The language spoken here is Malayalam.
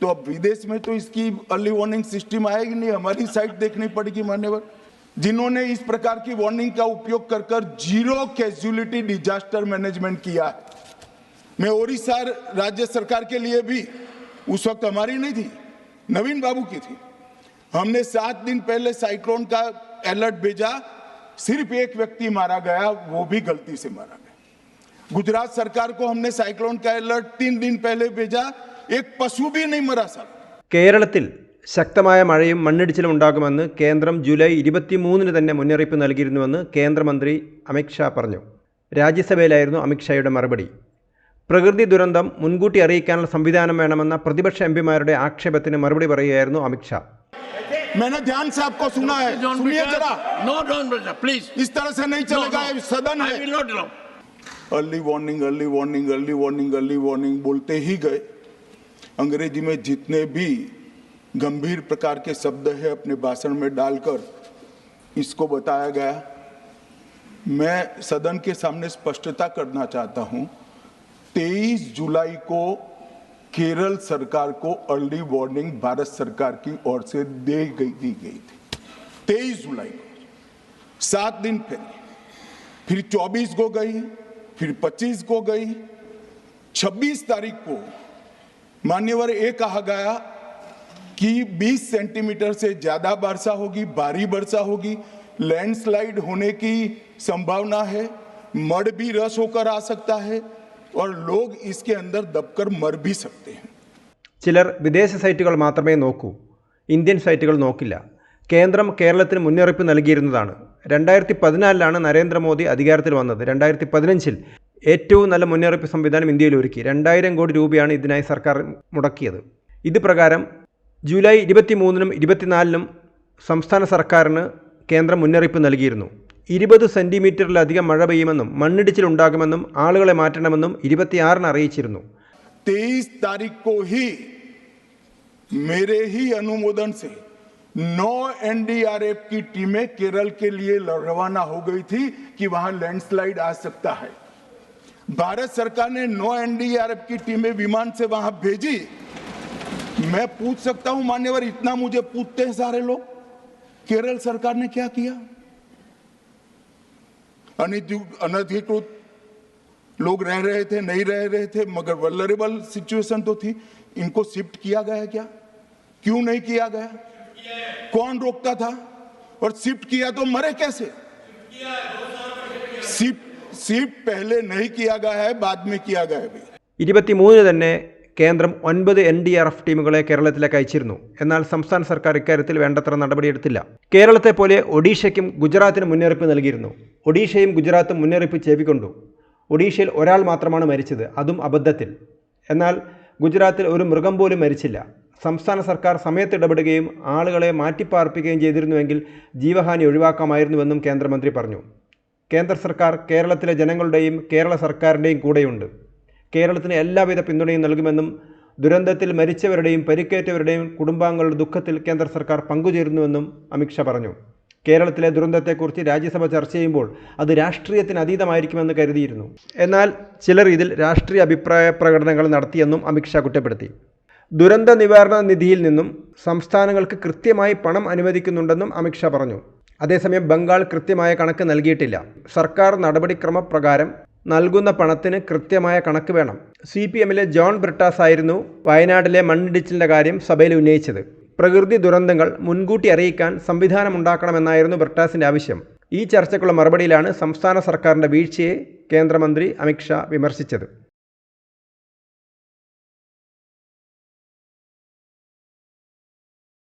तो अब विदेश में तो इसकी अर्ली वार्निंग सिस्टम आएगी नहीं, हमारी साइट देखनी पड़ेगी मान्यवर। जिन्होंने इस प्रकार की वार्निंग का उपयोग कर कर ज़ीरो कैजुअलिटी डिजास्टर मैनेजमेंट किया मैं ओडिशा राज्य सरकार के लिए भी उस वक्त हमारी नहीं थी, नवीन बाबू की थी। हमने सात दिन पहले साइक्लोन का अलर्ट भेजा, सिर्फ़ एक व्यक्ति मारा गया, वो भी गलती से मारा गया। गुजरात सरकार को हमने साइक्लोन का अलर्ट तीन दिन पहले भेजा एक पशु भी नहीं मरा साहब കേരളത്തിൽ ശക്തമായ മഴയും മണ്ണിടിച്ചിലും ഉണ്ടാകുമെന്ന് കേന്ദ്രം ജൂലൈ ഇരുപത്തിമൂന്നിന് തന്നെ മുന്നറിയിപ്പ് നൽകിയിരുന്നുവെന്ന് കേന്ദ്രമന്ത്രി അമിത്ഷാ പറഞ്ഞു രാജ്യസഭയിലായിരുന്നു അമിത്ഷായുടെ മറുപടി പ്രകൃതി ദുരന്തം മുൻകൂട്ടി അറിയിക്കാനുള്ള സംവിധാനം വേണമെന്ന പ്രതിപക്ഷ എംപിമാരുടെ ആക്ഷേപത്തിന് മറുപടി പറയുകയായിരുന്നു അമിത്ഷാ मैंने ध्यान से आपको सुना है Don't सुनिए because- जरा No, don't, brother, please. इस तरह से नहीं चलेगा ये सदन I है will not allow. Early warning early warning early warning early warning बोलते ही गए अंग्रेज़ी में जितने भी गंभीर प्रकार के शब्द है अपने भाषण में डालकर इसको बताया गया। मैं सदन के सामने स्पष्टता करना चाहता हूँ। 23 जुलाई को केरल सरकार को अर्ली वार्निंग भारत सरकार की ओर से दे गई, दी गई थी। 23 जुलाई को, सात दिन पहले, फिर 24 को गई, फिर 25 को गई 26 तारीख को मान्यवर ये कहा गया कि 20 सेंटीमीटर से ज्यादा वर्षा होगी भारी वर्षा होगी लैंडस्लाइड होने की संभावना है मड भी रस होकर आ सकता है और लोग इसके अंदर दबकर मर भी सकते हैं ചിലർ വിദേശ സൈറ്റുകൾ മാത്രമേ നോക്കൂ ഇന്ത്യൻ സൈറ്റുകൾ നോക്കില്ല കേന്ദ്രം കേരളത്തിന് മുന്നറിയിപ്പ് നൽകിയിരുന്നതാണ് രണ്ടായിരത്തി പതിനാലിലാണ് നരേന്ദ്രമോദി അധികാരത്തിൽ വന്നത് രണ്ടായിരത്തി പതിനഞ്ചിൽ ഏറ്റവും നല്ല മുന്നറിയിപ്പ് സംവിധാനം ഇന്ത്യയിൽ ഒരുക്കി രണ്ടായിരം കോടി രൂപയാണ് ഇതിനായി സർക്കാർ മുടക്കിയത് ഇത് പ്രകാരം ജൂലൈ ഇരുപത്തി മൂന്നിനും ഇരുപത്തിനാലിനും സംസ്ഥാന സർക്കാരിന് കേന്ദ്രം മുന്നറിയിപ്പ് നൽകിയിരുന്നു ഇരുപത് സെൻറ്റിമീറ്ററിലധികം മഴ പെയ്യുമെന്നും മണ്ണിടിച്ചിലുണ്ടാകുമെന്നും ആളുകളെ മാറ്റണമെന്നും ഇരുപത്തിയാറിന് അറിയിച്ചിരുന്നു तेईस तारीख को ही मेरे ही अनुमोदन से नौ एनडीआरएफ की टीमें केरल के लिए रवाना हो गई थी कि वहां लैंडस्लाइड आ सकता है भारत सरकार ने नौ एनडीआरएफ की टीमें विमान से वहाँ भेजी। मैं पूछ सकता हूँ, मान्यवर, इतना मुझे पूछते हैं सारे लोग, केरल सरकार ने क्या किया? अनधिकृत लोग रह रहे थे, नहीं रह रहे थे, मगर वल्नरेबल सिचुएशन तो थी। इनको शिफ्ट किया गया क्या? क्यों नहीं किया गया? कौन रोकता था? और शिफ्ट किया तो मरे कैसे? शिफ्ट സ്വീപ് പെഹ്ലെ നഹി ഇരുപത്തിമൂന്നിന് തന്നെ കേന്ദ്രം ഒൻപത് എൻ ഡി ആർ എഫ് ടീമുകളെ കേരളത്തിലേക്ക് അയച്ചിരുന്നു. എന്നാൽ സംസ്ഥാന സർക്കാർ ഇക്കാര്യത്തിൽ വേണ്ടത്ര നടപടിയെടുത്തില്ല. കേരളത്തെ പോലെ ഒഡീഷയ്ക്കും ഗുജറാത്തിനും മുന്നറിയിപ്പ് നൽകിയിരുന്നു. ഒഡീഷയും ഗുജറാത്തും മുന്നറിയിപ്പ് ചേവിക്കൊണ്ടു. ഒഡീഷയിൽ ഒരാൾ മാത്രമാണ് മരിച്ചത്. അതും അബദ്ധത്തിൽ. എന്നാൽ ഗുജറാത്തിൽ ഒരു മൃഗം പോലും മരിച്ചില്ല. സംസ്ഥാന സർക്കാർ സമയത്ത് ഇടപെടുകയും ആളുകളെ മാറ്റിപ്പാർപ്പിക്കുകയും ചെയ്തിരുന്നുവെങ്കിൽ ജീവഹാനി ഒഴിവാക്കാമായിരുന്നുവെന്നും കേന്ദ്രമന്ത്രി പറഞ്ഞു. കേന്ദ്ര സർക്കാർ കേരളത്തിലെ ജനങ്ങളുടെയും കേരള സർക്കാരിന്റെയും കൂടെയുണ്ട്. കേരളത്തിന് എല്ലാവിധ പിന്തുണയും നൽകുമെന്നും ദുരന്തത്തിൽ മരിച്ചവരുടെയും പരിക്കേറ്റവരുടെയും കുടുംബാംഗങ്ങളുടെ ദുഃഖത്തിൽ കേന്ദ്ര സർക്കാർ പങ്കുചേരുന്നുവെന്നും അമിത്ഷാ പറഞ്ഞു. കേരളത്തിലെ ദുരന്തത്തെക്കുറിച്ച് രാജ്യസഭ ചർച്ച ചെയ്യുമ്പോൾ അത് രാഷ്ട്രീയത്തിന് അതീതമായിരിക്കുമെന്ന് കരുതിയിരുന്നു. എന്നാൽ ചിലർ ഇതിൽ രാഷ്ട്രീയ അഭിപ്രായ പ്രകടനങ്ങൾ നടത്തിയെന്നും അമിത്ഷാ കുറ്റപ്പെടുത്തി. ദുരന്ത നിവാരണ നിധിയിൽ നിന്നും സംസ്ഥാനങ്ങൾക്ക് കൃത്യമായി പണം അനുവദിക്കുന്നുണ്ടെന്നും അമിത്ഷാ പറഞ്ഞു. അതേസമയം ബംഗാൾ കൃത്യമായ കണക്ക് നൽകിയിട്ടില്ല. സർക്കാർ നടപടിക്രമ പ്രകാരം നൽകുന്ന പണത്തിന് കൃത്യമായ കണക്ക് വേണം. സി പി എമ്മിലെ ജോൺ ബ്രിട്ടാസ് ആയിരുന്നു വയനാട്ടിലെ മണ്ണിടിച്ചിലിന്റെ കാര്യം സഭയിൽ ഉന്നയിച്ചത്. പ്രകൃതി ദുരന്തങ്ങൾ മുൻകൂട്ടി അറിയിക്കാൻ സംവിധാനമുണ്ടാക്കണമെന്നായിരുന്നു ബ്രിട്ടാസിന്റെ ആവശ്യം. ഈ ചർച്ചയ്ക്കുള്ള മറുപടിയിലാണ് സംസ്ഥാന സർക്കാരിന്റെ വീഴ്ചയെ കേന്ദ്രമന്ത്രി അമിത്ഷാ വിമർശിച്ചത്.